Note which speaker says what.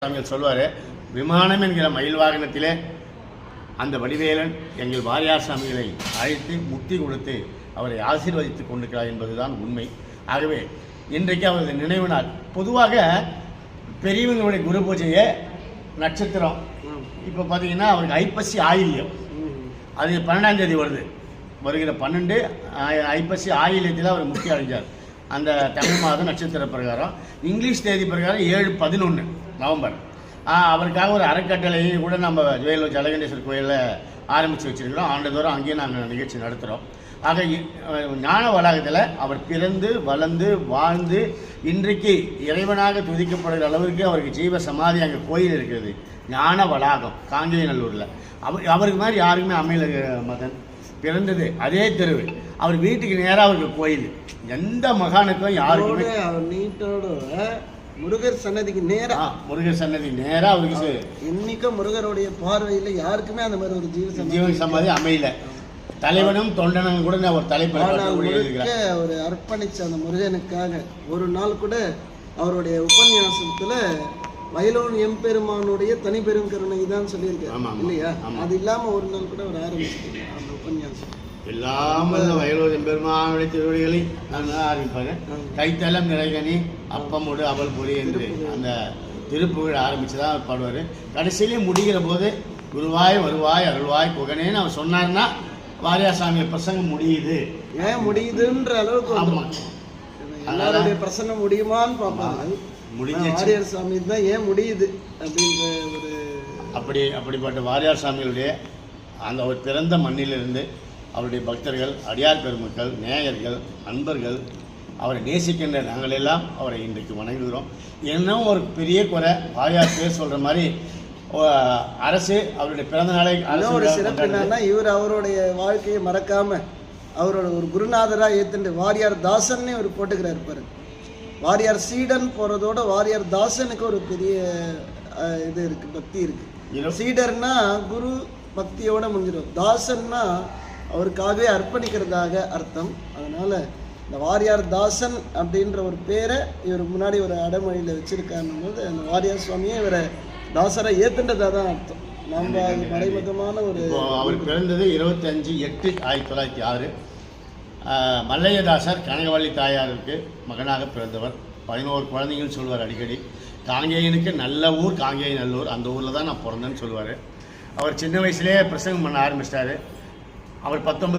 Speaker 1: சுவாமிகள் சொல்வார் விமானம் என்கிற மயில் வாகனத்திலே அந்த வடிவேலன் எங்கள் வாரியார் சாமிகளை அழைத்து முக்தி கொடுத்து அவரை ஆசீர்வதித்து கொண்டிருக்கிறார் என்பதுதான் உண்மை. ஆகவே இன்றைக்கு அவரது நினைவு நாள். பொதுவாக பெரியவங்களுடைய குரு பூஜையை நட்சத்திரம். இப்போ பார்த்தீங்கன்னா அவருக்கு ஐப்பசி ஆயில்யம். அது பன்னெண்டாம் தேதி வருது. வருகிற பன்னெண்டு ஐப்பசி ஆயில்யத்தில் அவர் முக்தி அடைஞ்சார். அந்த தமிழ் மாதம் நட்சத்திர பிரகாரம். இங்கிலீஷ் தேதி பிரகாரம் ஏழு பதினொன்று நவம்பர். அவருக்காக ஒரு அறக்கட்டளையை கூட நம்ம வேலூர் ஜலகண்டேஸ்வர் கோயிலில் ஆரம்பித்து வச்சிருக்கிறோம். ஆண்டுதோறும் அங்கேயும் நாங்கள் நிகழ்ச்சி நடத்துகிறோம் ஆக இ- ஞான வளாகத்தில் அவர் பிறந்து வளர்ந்து வாழ்ந்து இன்றைக்கு இறைவனாக துதிக்கப்படுகிற அளவிற்கு அவருக்கு ஜீவ சமாதி அங்கே கோயில் இருக்கிறது. ஞான வளாகம் காங்கேயநல்லூரில். அவர் அவருக்கு மாதிரி யாருக்குமே அமையல மதன் பிறந்தது அதே தெருவு. அவர் வீட்டுக்கு நேராக அவருக்கு கோயில். எந்த மகானுக்கும் யாருக்குமே
Speaker 2: அவர் நீட்டோட முருகர் சன்னதிக்கு நேரா.
Speaker 1: ஆ, முருகர் சன்னதி நேராக அவருக்கு
Speaker 2: இன்னைக்கும் முருகருடைய பார்வையில யாருக்குமே அந்த மாதிரி ஒரு ஜீவ சமாதி
Speaker 1: ஜீவன் சமாதி அமையல. தலைவனும் தொண்டனும் கூட ஒரு இருக்கிறேன்
Speaker 2: அவர் அர்ப்பணிச்ச அந்த முருகனுக்காக ஒரு நாள் கூட அவருடைய உபன்யாசத்துல வயலோன் எம்பெருமானுடைய தனி பெருங்கருணை தான் சொல்லியிருக்காரு. இல்லையா. அது இல்லாம ஒரு நாள் கூட அவர் ஆரம்பிச்சிருக்காரு அந்த உபன்யாசம்
Speaker 1: எல்லாம் வல்ல வயலூர் பெருமானுடைய திருவடிகளை நான் ஆரம்பிப்பாங்க. கைத்தலம் நிறைகனி அப்பமுடு அவல் பொறி என்று. அந்த திருப்புகழ் ஆரம்பித்து தான் பாடுவார் கடைசியிலே முடிகிற போது குருவாய் வருவாய் அருள்வாய் புகனேன்னு அவர் சொன்னார்னா வாரியாசாமி பிரசங்கம் முடியுது
Speaker 2: ஏன் முடியுதுன்ற அளவுக்கு
Speaker 1: ஆமா
Speaker 2: வந்துரும். எல்லாருடைய பிரசன்னம் முடியுமான்னு பார்ப்பாங்க.
Speaker 1: முடிஞ்சிச்சு.
Speaker 2: ஆரியர் சாமி தான் ஏன் முடியுது அப்படின்ற ஒரு
Speaker 1: அப்படி அப்படிப்பட்ட வாரியார் சாமிகளுடைய அந்த அவர் பிறந்த மண்ணிலிருந்து அவருடைய பக்தர்கள் அடியார் பெருமக்கள் நேயர்கள் அன்பர்கள் அவரை நேசிக்கின்ற நாங்கள் எல்லாம் அவரை இன்றைக்கு வணங்குகிறோம். இன்னும் ஒரு பெரிய குறை வாரியார் பேர் சொல்கிற மாதிரி அரசு அவருடைய பிறந்த நாளை
Speaker 2: ஒரு சிறப்பு. என்னன்னா இவர் அவருடைய வாழ்க்கையை மறக்காம அவரோட ஒரு குருநாதரா ஏத்துண்டு வாரியார் தாசன்னே அவர் போட்டுக்கிறாரு பாரு. வாரியார் சீடன் போறதோட வாரியார் தாசனுக்கு ஒரு பெரிய இது இருக்கு பக்தி இருக்கு.
Speaker 1: இரு-
Speaker 2: சீடர்னா குரு பக்தியோட முடிஞ்சிடும் தாசன்னா அவருக்காகவே அர்ப்பணிக்கிறதாக அர்த்தம். அதனால இந்த வாரியார் தாசன் அப்படின்ற ஒரு பேரை இவர் முன்னாடி ஒரு அடைமொழியில் வச்சிருக்காருன்னும் போது அந்த வாரியார் சுவாமியே இவரை தாசரை ஏத்துண்டதா தான் அர்த்தம். நம்ம அது மறைமுகமான ஒரு
Speaker 1: அவர் பிறந்தது இருபத்தஞ்சு எட்டு ஆயிரத்தி தொள்ளாயிரத்தி ஆறு. மல்லையதாசர் கனகவள்ளி தாயாருக்கு மகனாக பிறந்தவர். பதினோரு குழந்தைங்கன்னு சொல்லுவார் அடிக்கடி. காங்கேயனுக்கு நல்ல ஊர் காங்கேய நல்லூர் அந்த ஊரில் தான் நான் பிறந்தேன்னு சொல்லுவார் அவர் சின்ன வயசுலேயே பிரசங்கம் பண்ண ஆரம்பிச்சிட்டாரு. அவர் பத்தொன்பது